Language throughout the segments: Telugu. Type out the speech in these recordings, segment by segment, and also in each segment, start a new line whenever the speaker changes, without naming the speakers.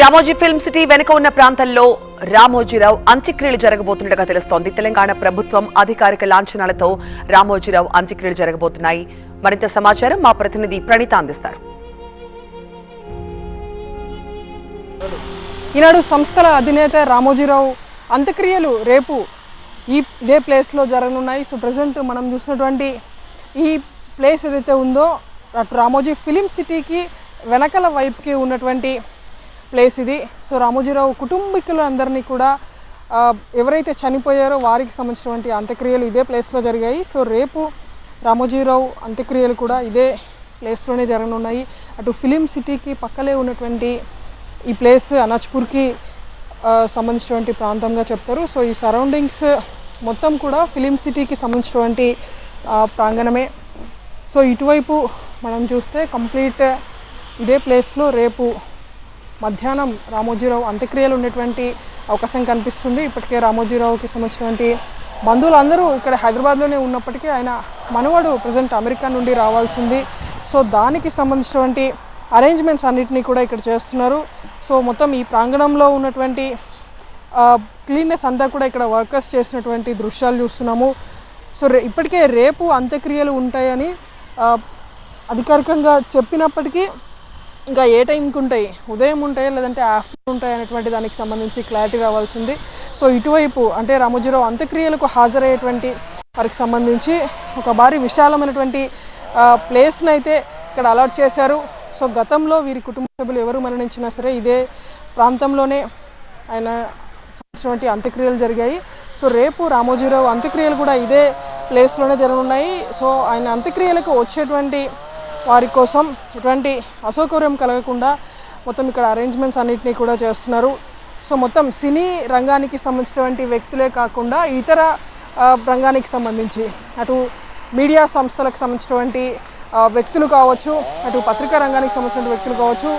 రామోజీ ఫిల్మ్ సిటీ వెనుక ఉన్న ప్రాంతంలో రామోజీరావు అంత్యక్రియలు జరగబోతున్నట్టుగా తెలుస్తోంది. తెలంగాణ ప్రభుత్వం అధికారిక లాంఛనాలతో రామోజీరావు అంత్యక్రియలు జరగబోతున్నాయి. మరింత సమాచారం మా ప్రతినిధి ప్రణీత అందిస్తారు.
ఈనాడు సంస్థల అధినేత రామోజీరావు అంత్యక్రియలు రేపు ఈ ఇదే ప్లేస్లో జరగనున్నాయి. సో ప్రజెంట్ మనం చూసినటువంటి ఈ ప్లేస్ ఏదైతే ఉందో అటు రామోజీ ఫిలిం సిటీకి వెనకల వైపుకి ఉన్నటువంటి ప్లేస్ ఇది. సో రామోజీరావు కుటుంబీకులందరినీ కూడా ఎవరైతే చనిపోయారో వారికి సంబంధించినటువంటి అంత్యక్రియలు ఇదే ప్లేస్లో జరిగాయి. సో రేపు రామోజీరావు అంత్యక్రియలు కూడా ఇదే ప్లేస్లోనే జరగనున్నాయి. అటు ఫిలిం సిటీకి పక్కలే ఉన్నటువంటి ఈ ప్లేస్ అనాజ్పూర్కి సంబంధించినటువంటి ప్రాంతంగా చెప్తారు. సో ఈ సరౌండింగ్స్ మొత్తం కూడా ఫిలిం సిటీకి సంబంధించినటువంటి ప్రాంగణమే. సో ఇటువైపు మనం చూస్తే కంప్లీట్ ఇదే ప్లేస్లో రేపు మధ్యాహ్నం రామోజీరావు అంత్యక్రియలు ఉండేటువంటి అవకాశం కనిపిస్తుంది. ఇప్పటికే రామోజీరావుకి సంబంధించినటువంటి బంధువులందరూ ఇక్కడ హైదరాబాద్లోనే ఉన్నప్పటికీ ఆయన మనవడు ప్రజెంట్ అమెరికా నుండి రావాల్సింది. సో దానికి సంబంధించినటువంటి అరేంజ్మెంట్స్ అన్నింటినీ కూడా ఇక్కడ చేస్తున్నారు. సో మొత్తం ఈ ప్రాంగణంలో ఉన్నటువంటి క్లీన్నెస్ అంతా కూడా ఇక్కడ వర్కర్స్ చేసినటువంటి దృశ్యాలు చూస్తున్నాము. సో రే ఇప్పటికే రేపు అంత్యక్రియలు ఉంటాయని అధికారికంగా చెప్పినప్పటికీ ఇంకా ఏ టైంకి ఉంటాయి? ఉదయం ఉంటాయి? లేదంటే ఆఫ్టర్నూన్ ఉంటాయి? అనేటువంటి దానికి సంబంధించి క్లారిటీ రావాల్సింది. సో ఇటువైపు అంటే రామోజీరావు అంత్యక్రియలకు హాజరయ్యేటువంటి వారికి సంబంధించి ఒక భారీ విశాలమైనటువంటి ప్లేస్ని అయితే ఇక్కడ అలాట్ చేశారు. సో గతంలో వీరి కుటుంబ సభ్యులు ఎవరు మరణించినా సరే ఇదే ప్రాంతంలోనే ఆయన సంబంధించినటువంటి అంత్యక్రియలు జరిగాయి. సో రేపు రామోజీరావు అంత్యక్రియలు కూడా ఇదే ప్లేస్లోనే జరగనున్నాయి. సో ఆయన అంత్యక్రియలకు వచ్చేటువంటి వారి కోసం ఎటువంటి అసౌకర్యం కలగకుండా మొత్తం ఇక్కడ అరేంజ్మెంట్స్ అన్నిటినీ కూడా చేస్తున్నారు. సో మొత్తం సినీ రంగానికి సంబంధించినటువంటి వ్యక్తులే కాకుండా ఇతర రంగానికి సంబంధించి అటు మీడియా సంస్థలకు సంబంధించినటువంటి వ్యక్తులు కావచ్చు అటు పత్రికా రంగానికి సంబంధించిన వ్యక్తులు కావచ్చు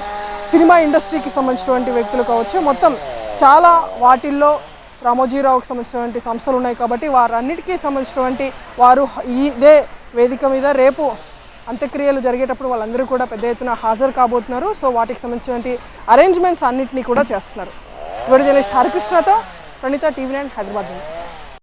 సినిమా ఇండస్ట్రీకి సంబంధించినటువంటి వ్యక్తులు కావచ్చు మొత్తం చాలా వాటిల్లో రామోజీరావుకి సంబంధించినటువంటి సంస్థలు ఉన్నాయి కాబట్టి వారన్నిటికీ సంబంధించినటువంటి వారు ఇదే వేదిక మీద రేపు అంత్యక్రియలు జరిగేటప్పుడు వాళ్ళందరూ కూడా పెద్ద ఎత్తున హాజరు కాబోతున్నారు. సో వాటికి సంబంధించినటువంటి అరేంజ్మెంట్స్ అన్నింటినీ కూడా చేస్తున్నారు. వీడియో జర్నలిస్ట్ హరికృష్ణతో ప్రణిత టీవీ నైన్ హైదరాబాద్ నుండి